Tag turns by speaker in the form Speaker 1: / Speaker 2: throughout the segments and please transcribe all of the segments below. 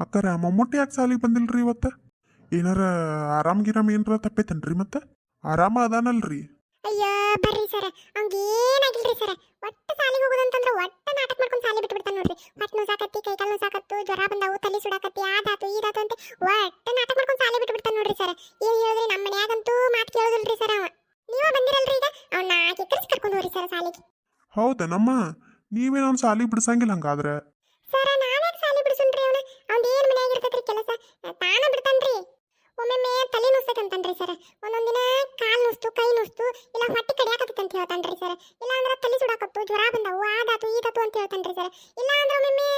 Speaker 1: ಅಕ್ಕರ ಮಮ್ಮೂಟಿ ಯಾಕೆ ಸಾಲಿಗೆ ಬಂದಿಲ್ರಿ ಇವತ್ತು? ಏನಾರ ಆರಾಮ್ ಗಿರಾಮ್ ಏನರ ತಪ್ಪೈತನ್ರಿ ಮತ್ತೆ? ಆರಾಮ ಅದಾನಲ್ರಿ.
Speaker 2: ಅಯ್ಯ ಬರ್ರಿ ಸರ್. ಅವ್ನಿಗೆ ಏನಾಗಿಲ್ರಿ ಸರ್? ಒಟ್ಟ ಸಾಲಿಗೆ ಹೋಗೋದಂತಂದ್ರೆ ಒಟ್ಟ ನಾಟಕ ಮಾಡ್ಕೊಂಡು ಸಾಲಿ ಬಿಟ್ಟು ಬಿಡ್ತಾನೆ ನೋಡ್ರಿ. ಹೊಟ್ಟೆ ನೋಸಾಕತ್ತಿ ಕೈ ಕಾಲು ನೋಸಾಕತ್ತು ಜ್ವರ ಬಂದಾವು ತಲೆ ಸುಡಾಕತ್ತಿ ಆದಾತು ಈದಾತು ಅಂತ ಒಟ್ಟ ನಾಟಕ ಮಾಡ್ಕೊಂಡು ಸಾಲಿ ಬಿಟ್ಟು ಬಿಡ್ತಾನೆ ನೋಡ್ರಿ ಸರ್. ಏನ್ ಹೇಳಿದ್ರಿ? ನಮ್ಮ ಮನ್ಯಾಗಂತೂ ಮಾತು ಕೇಳೋದಿಲ್ರಿ ಸರ್ ಅವ. ನೀವೇ ಬಂದಿರಲ್ರಿ ಈಗ? ಅವ್ನ ನಾಲ್ಕು ಎಕರೆ ಕರ್ಕೊಂಡು ಹೋಗ್ರಿ ಸರ್ ಸಾಲಿಗೆ.
Speaker 1: ಹೌದಾ ನಮ್ಮ ನೀವೇನು ಸಾಲಿಗೆ ಬಿಡ್ಸಂಗಿಲ್ಲ ಹಂಗಾದ್ರೆ?
Speaker 2: ಸರ್ ನಾವ್ಯಾಕೆ ಸಾಲಿ ಬಿಡಿಸುನ್ರಿ ಅವನ ಅವ್ನ ಏನ್ ಮನ್ಯಾಗ ಇರ್ತೈತ್ರಿ ಕೆಲಸ ತಾನ ಬಿಡ್ತಾನ್ರಿ. ಒಮ್ಮೊಮ್ಮೆ ತಲೆ ನುಸ್ತೈತಂತನ್ರಿ ಸರ್. ಒಂದೊಂದ್ ದಿನ ಕಾಲು ನುಸ್ತು, ಕೈ ನುಸ್ತು, ಇಲ್ಲ ಹೊಟ್ಟೆ ಕಡಿಯಾಕತ್ತೈತೆ ಅಂತ ಹೇಳ್ತಾನ್ರಿ ಸರ್. ಇಲ್ಲ ಅಂದ್ರೆ ತಲೆ ಸುಡಾಕತ್ತು, ಜ್ವರ ಬಂದವು, ಆದಾತು, ಈದಾತು ಅಂತ ಹೇಳ್ತಾನ್ರಿ ಸರ್. ಇಲ್ಲ ಅಂದ್ರೆ ಒಮ್ಮೊಮ್ಮೆ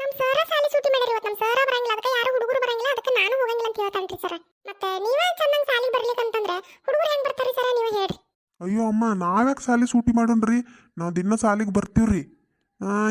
Speaker 2: ನಮ್ ಸರ ಸಾಲಿ ಸೂಟಿ ಮಾಡ್ಯಾರ ಇವತ್ತು ನಮ್ ಸರ ಬರಂಗಿಲ್ಲ, ಅದಕ್ಕೆ ಯಾರು ಹುಡುಗರು ಬರಂಗಿಲ್ಲ, ಅದಕ್ಕೆ ನಾನು ಹೋಗಂಗಿಲ್ಲ ಅಂತ ಹೇಳ್ತಾನ್ರಿ ಸರ್. ಮತ್ತೆ ನೀವೇ ಚಂದಂಗ್ ಸಾಲಿಗೆ ಬರ್ಲಿಕ್ಕಂತಂದ್ರೆ ಹುಡುಗರು ಹೆಂಗ್ ಬರ್ತಾರಿ ಸರ್ ನೀವು ಹೇಳ್ರಿ.
Speaker 1: ಅಯ್ಯೋ ಅಮ್ಮ, ನಾವ್ಯಾಕೆ ಸಾಲಿ ಸೂಟಿ ಮಾಡೋಣ್ರಿ? ನಾವು ದಿನ ಸಾಲಿಗೆ ಬರ್ತೀವ್ರಿ.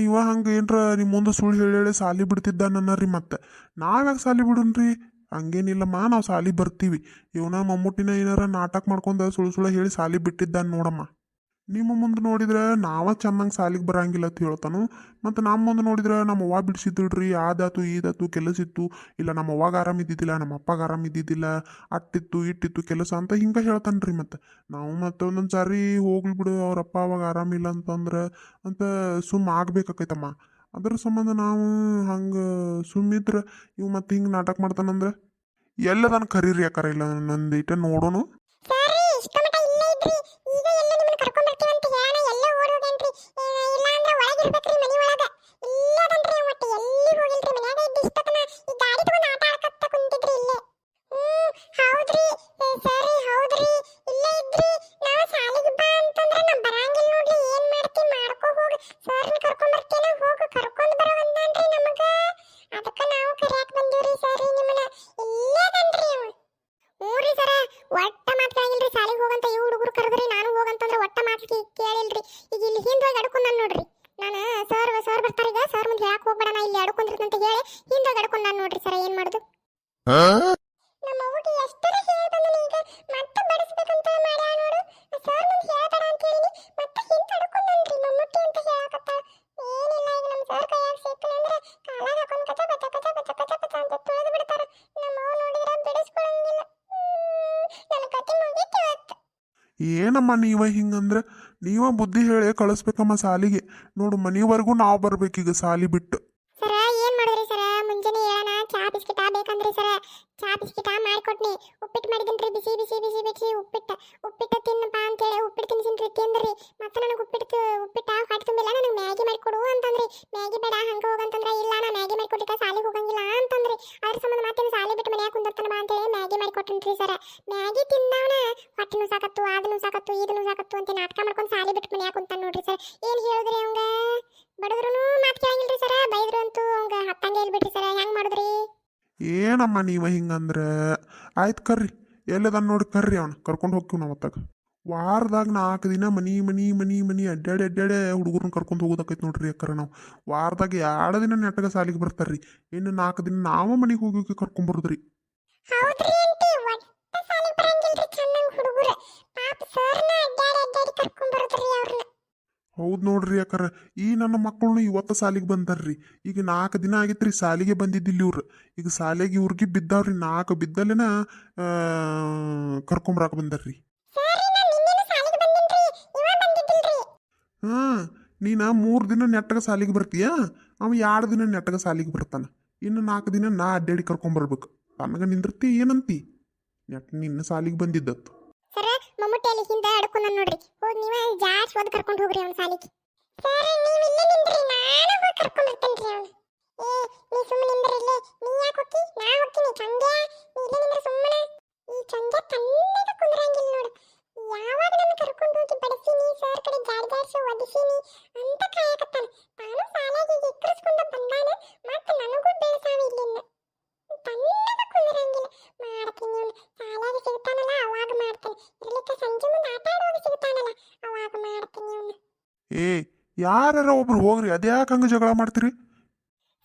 Speaker 1: ಇವ ಹಂಗೆ ಏನರ ನಿಮ್ಮ ಮುಂದೆ ಸುಳ್ಳು ಹೇಳಿ ಹೇಳಿ ಸಾಲಿ ಬಿಡ್ತಿದ್ದಾನನ್ನರಿ ಮತ್ತೆ. ನಾವ್ಯಾಕೆ ಸಾಲಿ ಬಿಡೋಣ್ರಿ ಹಂಗೇನಿಲ್ಲಮ್ಮ, ನಾವು ಸಾಲಿ ಬರ್ತೀವಿ. ಇವನ ಮಮ್ಮೂಟಿನ ಏನಾರ ನಾಟಕ ಮಾಡ್ಕೊಂಡು ಸುಳ್ಳು ಸುಳ್ಳು ಹೇಳಿ ಸಾಲಿ ಬಿಟ್ಟಿದ್ದಾನೆ ನೋಡಮ್ಮ. ನಿಮ್ಮ ಮುಂದೆ ನೋಡಿದ್ರೆ ನಾವ ಚೆನ್ನಾಗಿ ಸಾಲಿಗೆ ಬರಂಗಿಲ್ಲ ಅಂತ ಹೇಳ್ತಾನು. ಮತ್ತು ನಮ್ಮ ಮುಂದೆ ನೋಡಿದ್ರೆ ನಮ್ಮ ಅವ್ವ ಬಿಡಿಸಿದ್ರಿ ಆದಾತು, ಈದಾತು ಕೆಲಸ ಇತ್ತು. ಇಲ್ಲ, ನಮ್ಮ ಅವ್ವಾಗ ಆರಾಮ ಇದ್ದಿದ್ದಿಲ್ಲ, ನಮ್ಮ ಅಪ್ಪಗೆ ಆರಾಮ ಇದ್ದಿದ್ದಿಲ್ಲ, ಅಟ್ಟಿತ್ತು, ಇಟ್ಟಿತ್ತು ಕೆಲಸ ಅಂತ ಹಿಂಗೆ ಹೇಳ್ತಾನ್ರಿ ಮತ್ತು. ನಾವು ಮತ್ತೆ ಒಂದೊಂದು ಸಾರಿ ಹೋಗ್ಲಿ ಬಿಡು, ಅವ್ರ ಅಪ್ಪ ಅವಾಗ ಆರಾಮಿಲ್ಲ ಅಂತಂದ್ರೆ ಅಂತ ಸುಮ್ಮ ಆಗ್ಬೇಕಾಕೈತಮ್ಮ. ಅದ್ರ ಸಂಬಂಧ ನಾವು ಹಂಗೆ ಸುಮ್ಮಿದ್ರೆ ಇವು ಮತ್ತೆ ಹಿಂಗೆ ನಾಟಕ ಮಾಡ್ತಾನಂದ್ರೆ ಎಲ್ಲದನ್ನ ಕರೀರಿ ಯಾಕಾರ ಇಲ್ಲ ನಂದು ಇಟ ನೋಡೋನು.
Speaker 2: ಹೇಳಿ ಹಿಂದೆ ನಾನು ನೋಡ್ರಿ ಸರ್ ಏನ್ ಮಾಡುದು? ನಮ್ಮ ಅವ್ಗೆ ಎಷ್ಟರ ಹೇಳಿ ಬಂದನು ಈಗ ಮತ್ತೆ ಬಡಿಸ್ಬೇಕಂತ ಮಾಡ್ಯಾಳ ನೋಡು? ಸರ್ ಮುಂದೆ ಹೇಳ್ತಾರ ಅಂತ ಹೇಳಿ ಮತ್ತೆ ಹಿಂದೆ ಅಡ್ಕೊಂಡನ್ರಿ ಮಮ್ಮುಟ್ಟಿ ಅಂತ ಹೇಳಕತ್ತಾಳ. ಏನಿಲ್ಲ ಈಗ ನಮ್ಮ ಸರ್ ಕೈಯಾಗ ಸಿಕ್ಕಲಿ ಅಂದ್ರೆ ಕಾಲಾಗ ಹಾಕೊಂಡ್ ಕಚ ಕಚ ಕಚ ಕಚ ಕಚ ಕಚ ಅಂತ ತುಳಿದು ಬಿಡ್ತಾರ. ನಮ್ಮ ಅವ್ವ ನೋಡಿದ್ರೆ ಬಿಡಿಸ್ಕೊಳಂಗಿಲ್ಲ. ನನ್ನ ಕತೆ ಮುಗೀತು ಇವತ್ತು.
Speaker 1: ಏನಮ್ಮ ನೀವ ಹಿಂಗಂದ್ರೆ? ನೀವ ಬುದ್ಧಿ ಹೇಳಿ ಕಳಿಸ್ಬೇಕಮ್ಮ ಸಾಲಿಗೆ. ನೋಡು ಮನೆವರೆಗೂ ನಾವು ಬರ್ಬೇಕೀಗ ಸಾಲಿ ಬಿಟ್ಟು.
Speaker 2: ತಿನ್ಸಿನ್ರಿ ಮತ್ತೆ ನನಗೆ ಉಪ್ಪಿಟ್ಟು, ಉಪ್ಪಿಟ್ಟ ಹೊಟ್ಟೆ ತುಂಬಿಲ್ಲ, ನನಗೆ ಮ್ಯಾಗಿ ಮಾಡಿಕೊಡು ಅಂತಂದ್ರಿ. ಮ್ಯಾಗಿ ಬೇಡ, ಹಂಗ ಹೋಗಂತಂದ್ರೆ ಇಲ್ಲ, ನಾ ಮ್ಯಾಗಿ ಮಾಡಿಕೊಟ್ಟಿದ್ದ ಸಾಲಿಗೆ ಹೋಗಂಗಿಲ್ಲ ಅಂತಂದ್ರಿ. ಅದ್ರ ಸಂಬಂಧ ಮತ್ತೆ ಸಾಲಿ ಬಿಟ್ಟು ಮನೆಯಾಗ ಕುಂದಿರ್ತಾನ ಬಾ ಅಂತೇಳಿ ಮ್ಯಾಗಿ ಮಾಡಿಕೊಟ್ಟನ್ರಿ ಸರ. ಮ್ಯಾಗಿ ತಿಂದವನ ಹೊಟ್ಟೆ ನುಸಾಕತ್ತು ಅದು ನುಸಾಕತ್ತು ಇದು ನುಸಾಕತ್ತು ಅಂತ ನಾಟಕ ಮಾಡ್ಕೊಂಡು ಸಾಲಿ ಬಿಟ್ಟು ಮನೆಯಾಗ ಕುಂತಾನ ನೋಡ್ರಿ ಸರ್. ಏನು ಹೇಳಿದ್ರಿ ಅವಂಗ? ಬಡದ್ರೂ ಮಾತು ಕೇಳಂಗಿಲ್ರಿ ಸರ ಬೈದ್ರು ಅಂತೂ ಅವಂಗ ಹತ್ತಂಗೆ ಹೇಳ್ಬಿಟ್ರಿ ಸರ. ಹೆಂಗ್ ಮಾಡಿದ್ರಿ?
Speaker 1: ಏನಮ್ಮ ನೀವ ಹಿಂಗಂದ್ರೆ? ಆಯ್ತು ಕರ್ರಿ ಎಲ್ಲದನ್ನ ನೋಡಿ ಕರ್ರಿ ಅವನು, ಕರ್ಕೊಂಡು ಹೋಗ್ತೀವಿ ನಾವು ಮತ್ತಾಗ. ವಾರದಾಗ ನಾಲ್ಕು ದಿನ ಮನಿ ಮನಿ ಮನಿ ಮನಿ ಅಡ್ಡಾಡಿ ಅಡ್ಡಾಡಿ ಹುಡುಗರನ್ನ ಕರ್ಕೊಂಡು ಹೋಗೋದಕ್ಕೈತೆ ನೋಡ್ರಿ ಅಕ್ಕರ ನಾವು. ವಾರದಾಗ ಎರಡು ದಿನ ನೆಟ್ಟಗೆ ಸಾಲಿಗೆ ಬರ್ತಾರ್ರಿ. ಇನ್ನು ನಾಲ್ಕು ದಿನ ನಾವು ಮನೆಗೆ ಹೋಗಿ ಕರ್ಕೊಂಬರುದ್ರಿ
Speaker 2: ಹೌದ್ರಿ ಅಂತಿ ಒಟ್ಟ ಸಾಲಿ ಬರಂಗಿಲ್ರಿ ಚೆನ್ನಾಗಿ ಹುಡುಗರು. ಪಾಪ ಸರ್ನ ಅಡ್ಡಾಡಿ ಅಡ್ಡಾಡಿ ಕರ್ಕೊಂಡ್ ಬರೋದ್ರಿ ಅವ್ರನ್ನ
Speaker 1: ಹೌದು ನೋಡ್ರಿ ಅಕ್ಕರ ಈ ನನ್ನ ಮಕ್ಕಳು ಇವತ್ತು ಸಾಲಿಗೆ ಬಂದಾರ್ರಿ. ಈಗ ನಾಲ್ಕು ದಿನ ಆಗಿತ್ರಿ ಸಾಲಿಗೆ ಬಂದಿದ್ದಿಲ್ಲ ಇವ್ರು. ಈಗ ಸಾಲಿಗೆ ಇವ್ರಿಗೆ ಬಿದ್ದಾವ್ರಿ ನಾಲ್ಕು ಬಿದ್ದಲ್ಲೇನ ಕರ್ಕೊಂಬರಾಕ ಬಂದಾರ್ರಿ. ಹಾಂ, ನೀನು ಮೂರು ದಿನ ನೆಟ್ಟಗೆ ಸಾಲಿಗೆ ಬರ್ತೀಯ? ಅವ ಎರಡು ದಿನ ನೆಟ್ಟಗೆ ಸಾಲಿಗೆ ಬರ್ತಾನೆ. ಇನ್ನು ನಾಲ್ಕು ದಿನ ನಾ ಅಡ್ಡಾಡಿ ಕರ್ಕೊಂಬರ್ಬೇಕು ತನಗೆ ನಿಂದಿರ್ತಿ ಏನಂತಿ? ನೆಟ್ ನಿನ್ನ ಸಾಲಿಗೆ ಬಂದಿದ್ದತ್ತು
Speaker 2: ಸರ ಮಮ್ಮುಟ್ಟಿಯಲ್ಲಿ ಹಿಂದೆ ಅಡ್ಕೊಂಡ್ ನೋಡ್ರಿ. ಹೋಗಿ ನೀವ ಜಾಸ್ ಓದ್ ಕರ್ಕೊಂಡು ಹೋಗ್ರಿ ಅವ್ನ ಸಾಲಿಗೆ. ಸರ್, ನೀವು ಇಲ್ಲೇ ನಿಂದ್ರಿ, ನಾನು ಹೋಗಿ ಕರ್ಕೊಂಡು ಬರ್ತೇನ್ರಿ ಅವ್ನು. ಏ, ನೀ ಸುಮ್ಮನೆ ನಿಂದ್ರಿ ಇಲ್ಲೇ. ನೀ ಯಾಕೆ ಹೋಗಿ ನಾ ಹೋಗ್ತೀನಿ. ಚಂದ್ಯ, ನೀ ಇಲ್ಲೇ ನಿಂದ್ರೆ ಸುಮ್ಮನೆ. ಈ ಚಂದ್ಯ ತಣ್ಣಗ ಕುಂದ್ರಂಗಿಲ್ಲ ನೋಡು. ಯಾವಾಗ ನನ್ನ ಕರ್ಕೊಂಡು ಹೋಗಿ ಬಡಿಸೀನಿ ಸರ್ ಕಡೆ ಜಾಡ್ ಜಾಡ್ಸು ಒದಿಸೀನಿ ಅಂತ ಕಾಯಕತ್ತಾನ. ತಾನು ಸಾಲಾಗಿ ಎಕ್ಕರಿಸ್ಕೊಂಡ ಬಂದಾನ ಮತ್ತೆ ನನಗೂ ಬೇಸಾವ ಇಲ್ಲಿಂದ. ತಣ್ಣಗ ಕುಂದ್ರಂಗಿಲ್ಲ. ಮಾಡ್ತೀನಿ ಅವ್ನು ಸಾಲಾಗಿ ಸಿಗ್ತಾನಲ್ಲ ಅವಾಗ ಮಾಡ್ತೀನಿ. ಇರ್ಲಿಕ್ಕೆ ಸಂಜೆ ಮುಂದೆ ಆಟ ಆಡುವಾಗ ಸಿಗ್ತಾನಲ್ಲ ಅವಾಗ ಮಾಡ್ತೀನಿ ಅವ್ನು
Speaker 1: ಏ ಯಾರ ಒಬ್ರು ಹೋಗ್ರಿ ಅದ್ಯಾಕೆ ಹಂಗ ಜಗಳ ಮಾಡ್ತೀರಿ?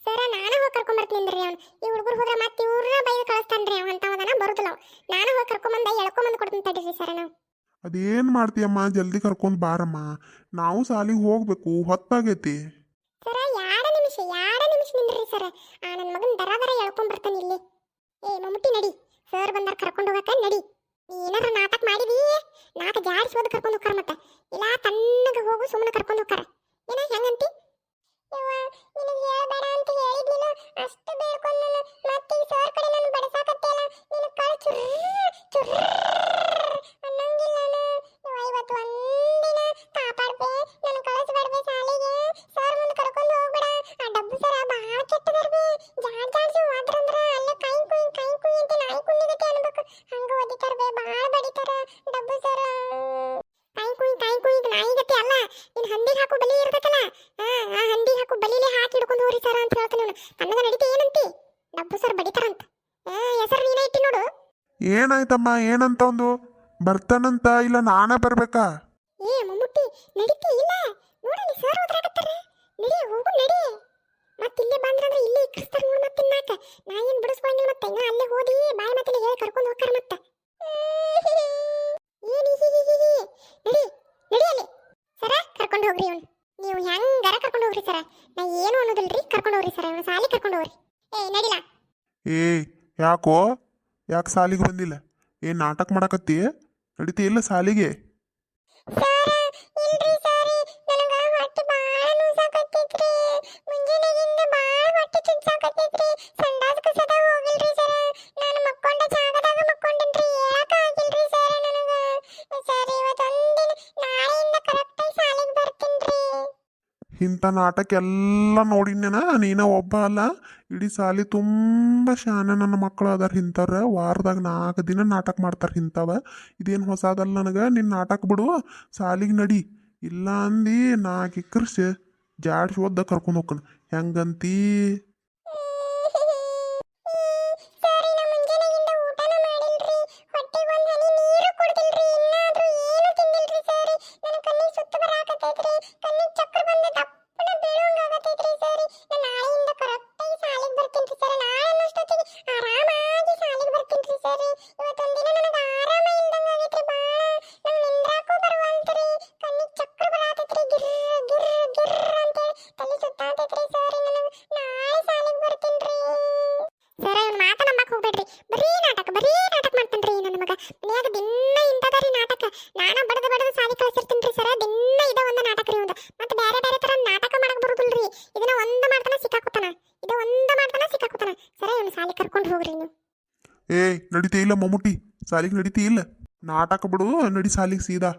Speaker 2: ಸರ ನಾನು ಹೋಗಿ ಕರ್ಕೊಂಡ್ ಬರ್ತೀನಿ ಅವ್ನು. ಈ ಹುಡುಗರು ಹೋದ್ರೆ ಮತ್ತೆ ಇವ್ರನ್ನ ಬೈದು ಕಳಿಸ್ತಾನ್ರಿ ಅವ ಅಂತವದನ ಬರುದಿಲ್ಲ ನಾನು ಹೋಗಿ ಕರ್ಕೊಂಬಂದ ಎಳ್ಕೊಂಬಂದು ಕೊಡ್ತೀನಿ ತಡೀರಿ ಸರ ನಾವು.
Speaker 1: ಅದೇನು ಮಾಡ್ತೀಯಮ್ಮ? ಜಲ್ದಿ ಕರ್ಕೊಂಡು ಬಾರಮ್ಮ. ನಾವು ಸಾಲಿಗೆ ಹೋಗಬೇಕು. ಹೊತ್ತಾಗೈತಿ.
Speaker 2: ಸರ ಯಾಡ ನಿಮಿಷ? ಯಾಡ ನಿಮಿಷ ನಿಂದ್ರಿ ಸರ? ಆ ನನ್ನ ಮಗನ ದರ ದರ ಎಳ್ಕೊಂಡ್ ಬರ್ತಾನೆ ಇಲ್ಲಿ. ಏ ಮಮ್ಮುಟ್ಟಿ ನಡಿ. ಸರ್ ಬಂದಾರ ಕರ್ಕೊಂಡು ಹೋಗಕ್ಕ ನಡಿ. ನೀ ಏನಾರ ನಾಟಕ ಮಾಡಿದಿ ನಾಟಕ ಜಾಡಿಸೋದು ಕರ್ಕೊಂಡು ಹೋಗ್ತಾರ ತನ್ನಗ ನಡೀತಿ ಏನಂತಿ? ಡಬ್ಬು ಸರ್ ಬಡಿತಾರಂತ. ಹೆಸರು ನೀನೇ ಇಟ್ಟಿ ನೋಡು.
Speaker 1: ಏನಾಯ್ತಮ್ಮ ಏನಂತ ಒಂದು? ಬರ್ತಾನಂತ ಇಲ್ಲ ನಾನೇ ಬರ್ಬೇಕಾ?
Speaker 2: ಏ ಮಮ್ಮುಟ್ಟಿ ನಡೀತಿ ಇಲ್ಲ. ನೋಡಲಿ ಸರ್ ಓದ್ರಾಕತ್ತಾರ ನಡಿ ಹೋಗು ನಡಿ. ಮತ್ತೆ ಇಲ್ಲೇ ಬಂದ್ರಂದ್ರೆ ಇಲ್ಲೇ ಇಕ್ಕಸ್ತಾರ ನೋಡು ಮತ್ತೆ ನಾಕ ನಾ ಏನ್ ಬಿಡಿಸ್ಕೊಂಡಿಲ್ಲ ಮತ್ತೆ ಇನ್ನ ಅಲ್ಲೇ ಹೋದಿ? ಬಾಯಿ ಮತ್ತೆ ಹೇಳಿ ಕರ್ಕೊಂಡು ಹೋಗ್ತಾರ ಮತ್ತೆ ಏನ್ ಹಿ ಹಿ ಹಿ ಹಿ. ನಡಿ ನಡಿ ಅಲ್ಲಿ ಸರ ಕರ್ಕೊಂಡು ಹೋಗ್ರಿ ಅವ್ನು ನೀವು ಹೆಂಗಾರ ಕರ್ಕೊಂಡು ಹೋಗ್ರಿ ಸರ ನಾ ಏನು ಅನ್ನೋದಿಲ್ರಿ ಕರ್ಕೊಂಡು ಹೋಗ್ರಿ ಸರ ಅವ್ನು ಸಾಲಿ ಕರ್ಕೊಂಡು ಹೋಗ್ರಿ ಏ ನಡಿಲ
Speaker 1: ಏ ಯಾಕೋ? ಯಾಕೆ ಸಾಲಿಗೆ ಬಂದಿಲ್ಲ? ಏ ನಾಟಕ ಮಾಡಕತ್ತಿ? ನಡಿತಿ ಇಲ್ಲ ಸಾಲಿಗೆ. ಇಂಥ ನಾಟಕ ಎಲ್ಲ ನೋಡಿನೇನ ನೀನ ಒಬ್ಬ ಅಲ್ಲ? ಇಡೀ ಸಾಲಿ ತುಂಬ ಶಾನೆ ನನ್ನ ಮಕ್ಕಳು ಅದಾರ ಇಂಥವ್ರ. ವಾರದಾಗ ನಾಲ್ಕು ದಿನ ನಾಟಕ ಮಾಡ್ತಾರೆ ಇಂಥವ. ಇದೇನು ಹೊಸದಲ್ಲ ನನಗೆ? ನಿನ್ನ ನಾಟಕ ಬಿಡು. ಸಾಲಿಗೆ ನಡಿ. ಇಲ್ಲ ಅಂದು ನಾಲ್ಕು ಇಕ್ಕರ್ಸಿ ಜಾಡ್ಸಿ ಓದ್ದ ಕರ್ಕೊಂಡು ಹೋಗ್ಕಣ. ಹೆಂಗಂತೀ? ನಡೀತಿ ಇಲ್ಲ ಮಮ್ಮುಟ್ಟಿ ಸಾಲಿಗೆ ನಡೀತಿ ಇಲ್ಲ. ನಾಟಕ ಬಿಡು ನಡಿ ಸಾಲಿಗೆ ಸೀದಾ.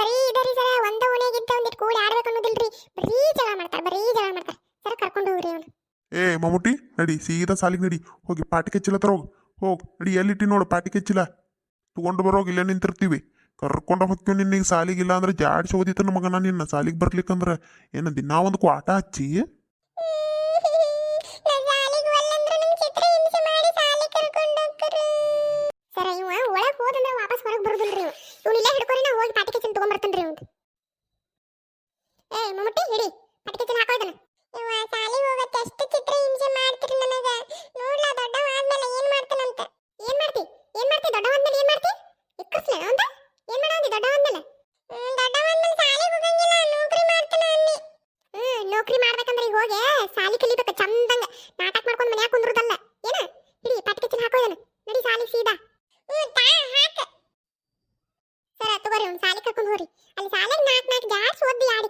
Speaker 2: ಬರೀ ಇದರಿ ಸರ. ಒಂದ ಓಣಿಯಾಗಿದ್ದ ಒಂದಿಟ್ಟು ಕೂಡಿ ಆಡ್ಬೇಕು ಅನ್ನೋದಿಲ್ರಿ. ಬರೀ ಜಗಳ ಮಾಡ್ತಾರ ಬರೀ ಜಗಳ ಮಾಡ್ತಾರ ಸರ ಕರ್ಕೊಂಡು ಹೋಗ್ರಿ ಅವ್ನು
Speaker 1: ಏ ಮಮ್ಮುಟ್ಟಿ ನಡಿ, ಸೀದಾ ಸಾಲಿಗೆ ನಡಿ. ಹೋಗಿ ಪಾಟಿ ಕೆಚ್ಚಿಲ್ಲ ತರ ಹೋಗಿ ಹೋಗಿ ನಡಿ, ಎಲ್ಲಿಟ್ಟಿ ನೋಡು ಪಾಟಿ ಕೆಚ್ಚಿಲ್ಲ ತಗೊಂಡು ಬರೋಗಿ ಇಲ್ಲೇ ನಿಂತಿರ್ತೀವಿ. ಕರ್ಕೊಂಡು ಹೋಗ್ತೀವಿ ಸಾಲಿಗೆ ಇಲ್ಲ ಅಂದ್ರೆ ಜಾಡ್ಸಿ ಓದಿತ್ತು ನಮಗ ನಾನು ನಿನ್ನ, ಸಾಲಿಗೆ ಬರ್ಲಿಕ್ಕಂದ್ರೆ. ಏನು ದಿನ ಒಂದು ಕ್ವಾಟ ಹಚ್ಚಿ
Speaker 2: ಸರ ಇವ ಒಳಗ್ ಹೋದಂದ್ರೆ ವಾಪಸ್ ಹೊರಗೆ ಬರುದಿಲ್ರಿ ಇವ ಇವ್ನ ಇಲ್ಲೇ ಹಿಡ್ಕೊರಿ ನಾ ಹೋಗಿ ಪಾಟಿ ಕಿಚನ್ ತಗೊಂಡ್ಬರ್ತೇನ್ರಿ ಇವ್ನು ಏ ಮಮ್ಮಟ್ಟಿ ಹಿಡಿ ಪಾಟಿ ಕಿಚನ್ ಹಾಕೋದನ ಇವ ಸಾಲಿ ಹೋಗತ್ತೆ ಎಷ್ಟು ಚಿತ್ರ ಹಿಂಸೆ ಮಾಡ್ತೀರಿ ನನಗ ನೋಡ್ಲಾ ದೊಡ್ಡವ ಆದ್ಮೇಲೆ ಏನ್ ಮಾಡ್ತಾನಂತ ಏನ್ ಮಾಡ್ತಿ ಏನ್ ಮಾಡ್ತಿ ದೊಡ್ಡವ ಆದ್ಮೇಲೆ ಏನ್ ಮಾಡ್ತಿ ಇಕ್ಕಸ್ಲೆ ಅಂತ ಏನ್ ಮಾಡಾಂದಿ ದೊಡ್ಡ ಆದ್ಮೇಲೆ ಹ್ಮ್, ದೊಡ್ಡವ ಆದ್ಮೇಲೆ ಸಾಲಿ ಹೋಗಂಗಿಲ್ಲ ನೌಕರಿ ಅನ್ನಿ. ಹ್ಮ್ ಮಾಡ್ಬೇಕಂದ್ರೆ ಈಗ ಹೋಗಿ ಸಾಲಿ ಕಲಿಬೇಕು ಚಂದಂಗ. ನಾಟಕ ಮಾಡ್ಕೊಂಡು ಮನ್ಯಾಗ ಕುಂದ್ರದಲ್ಲ. ಏನ? ಹಿಡಿ ಪಟ್ಕಿಚಿನ ಹಾಕೋದನು ನಡಿ ಸಾಲಿ ಸೀದಾ. ಸರ ತಗೋರಿ ಸಾಲಿ ಕರ್ಕೊಂಡು ಹೋರಿ ಅಲ್ಲಿ ಸಾಲಿಗೆ ನಾಲ್ಕು ನಾಲ್ಕು ಜಾಸ್ತಿ ಓದಿ ಯಾರು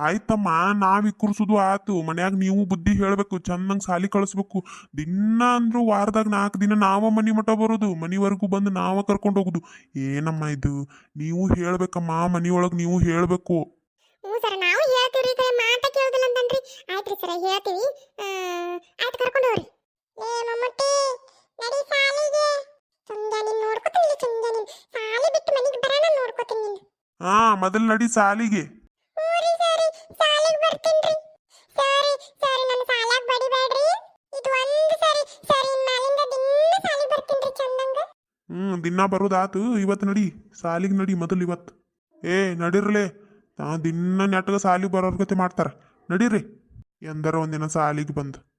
Speaker 1: ಆಯ್ತಮ್ಮ ನಾವ್ ಕುರ್ಸುದು ಆತು. ಮನ್ಯಾಗ ನೀವು ಬುದ್ಧಿ ಹೇಳ್ಬೇಕು ಚಂದಂಗ್ ಸಾಲಿ ಕಳಿಸ್ಬೇಕು. ದಿನ ಅಂದ್ರು ವಾರದಾಗ ನಾಲ್ಕು ದಿನ ನಾವ ಮನಿ ಮಠ ಬರೋದು. ಮನಿವರೆಗೂ ಬಂದು ನಾವ ಕರ್ಕೊಂಡು ಹೋಗುದು. ಏನಮ್ಮ ಇದು? ನೀವು ಹೇಳ್ಬೇಕಮ್ಮ ಮನಿಯೊಳಗ್ ನೀವು ಹೇಳ್ಬೇಕು.
Speaker 2: ಹ್ಞೂ ಸರ್ ನಾವು ಹೇಳ್ತೀವಿ ಕೈ ಮಾತ ಕೇಳೋದಿಲ್ಲ ಅಂತನ್ರಿ ಆಯ್ತ್ರಿ ಸರ್ ಹೇಳ್ತೀವಿ. ಆ, ಆಯ್ತು ಕರ್ಕೊಂಡು ಹೋಗ್ರಿ. ಏ ಮಮ್ಮಟ್ಟಿ ನಡಿ ಸಾಲಿಗೆ. ಚಂದ ನಿನ್ ನೋಡ್ಕೊತೀನಿ ಚಂದ ನಿನ್. ಸಾಲಿ ಬಿಟ್ಟು ಮನೆಗೆ ಬರೋಣ ನೋಡ್ಕೊತೀನಿ ನಿನ್.
Speaker 1: ಹಾ ಮೊದಲ್ ನಡಿ ಸಾಲಿಗೆ.
Speaker 2: ಇನ್ಮೇಲಿಂದ ದಿನ
Speaker 1: ಬರೋದಾತು ಇವತ್ತು ನಡಿ. ಸಾಲಿಗೆ ನಡಿ ಮೊದಲು ಇವತ್ತು ಏ, ನಡಿರ್ಲೆ. ದಿನ ನೆಟ್ಟಗೆ ಸಾಲಿಗೆ ಬರೋರ್ ಗತೆ ಮಾಡ್ತಾರ. ನಡೀರಿ. ಎಂದರ ಒಂದಿನ ಸಾಲಿಗೆ ಬಂದು.